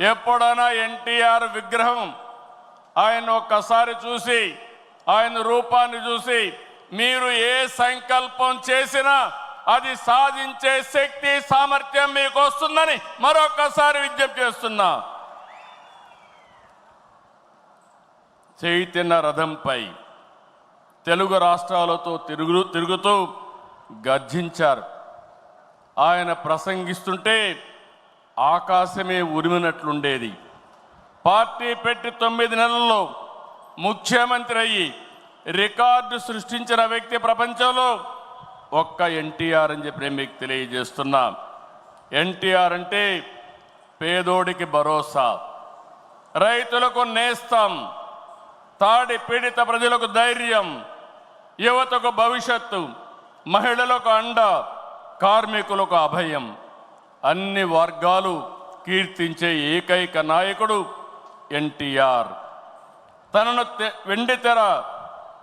ఎప్పుడైనా ఎన్టీఆర్ విగ్రహం ఆయన ఒక్కసారి చూసి ఆయన రూపాన్ని చూసి మీరు ఏ సంకల్పం చేసినా అది సాధించే శక్తి సామర్థ్యం మీకు వస్తుందని మరొకసారి విజ్ఞప్తి చేస్తున్నా. చైతన్య రథంపై తెలుగు రాష్ట్రాలతో తిరుగు తిరుగుతూ గర్జించారు. ఆయన ప్రసంగిస్తుంటే ఆకాశమే ఉరిమినట్లుండేది. పార్టీ పెట్టి తొమ్మిది నెలల్లో ముఖ్యమంత్రి అయ్యి రికార్డు సృష్టించిన వ్యక్తి ప్రపంచంలో ఒక్క ఎన్టీఆర్ అని చెప్పి మీకు తెలియజేస్తున్నా. ఎన్టీఆర్ అంటే పేదోడికి భరోసా రైతులకు నేస్తం తాడి పీడిత ప్రజలకు ధైర్యం యువతకు భవిష్యత్తు మహిళలకు అండ కార్మికులకు అభయం. అన్ని వర్గాలు కీర్తించే ఏకైక నాయకుడు ఎన్టీఆర్. తనను తె- వెండి తెర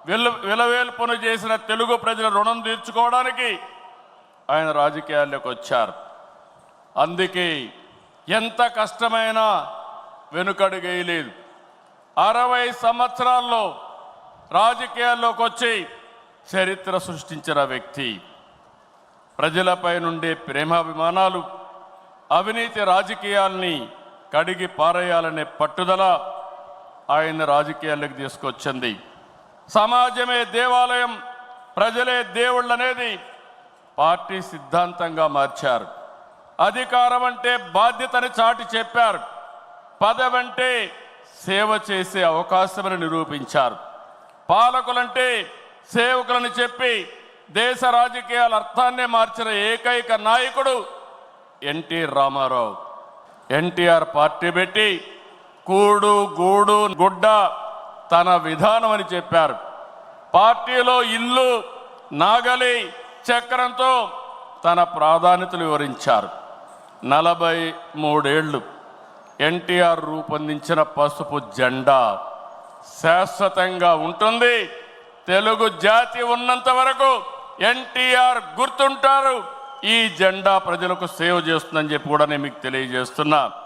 విల విలవేల్పును చేసిన తెలుగు ప్రజల రుణం తీర్చుకోవడానికి ఆయన రాజకీయాల్లోకి వచ్చారు. అందుకే ఎంత కష్టమైనా వెనుకడుగేయలేదు. అరవై సంవత్సరాల్లో రాజకీయాల్లోకి వచ్చి చరిత్ర సృష్టించిన వ్యక్తి. ప్రజలపై నుండే ప్రేమాభిమానాలు అవినీతి రాజకీయాల్ని కడిగి పారేయాలనే పట్టుదల ఆయన రాజకీయాల్లోకి తీసుకొచ్చింది. సమాజమే దేవాలయం ప్రజలే దేవుళ్ళు అనేది పార్టీ సిద్ధాంతంగా మార్చారు. అధికారం అంటే బాధ్యతని చాటి చెప్పారు. పదవంటే సేవ చేసే అవకాశమని నిరూపించారు. పాలకులంటే సేవకులని చెప్పి దేశ రాజకీయాల అర్థాన్నే మార్చిన ఏకైక నాయకుడు ఎన్టీ రామారావు. ఎన్టీఆర్ పార్టీ పెట్టి కూడు గూడు గుడ్డ తన విధానం అని చెప్పారు. పార్టీలో ఇల్లు నాగలి చక్రంతో తన ప్రాధాన్యతలు వివరించారు. నలభై మూడేళ్ళు ఎన్టీఆర్ రూపొందించిన పసుపు జెండా శాశ్వతంగా ఉంటుంది. తెలుగు జాతి ఉన్నంత వరకు ఎన్టీఆర్ గుర్తుంటారు. ఈ జెండా ప్రజలకు సేవ చేస్తుందని చెప్పి కూడా నేను మీకు తెలియజేస్తున్నా.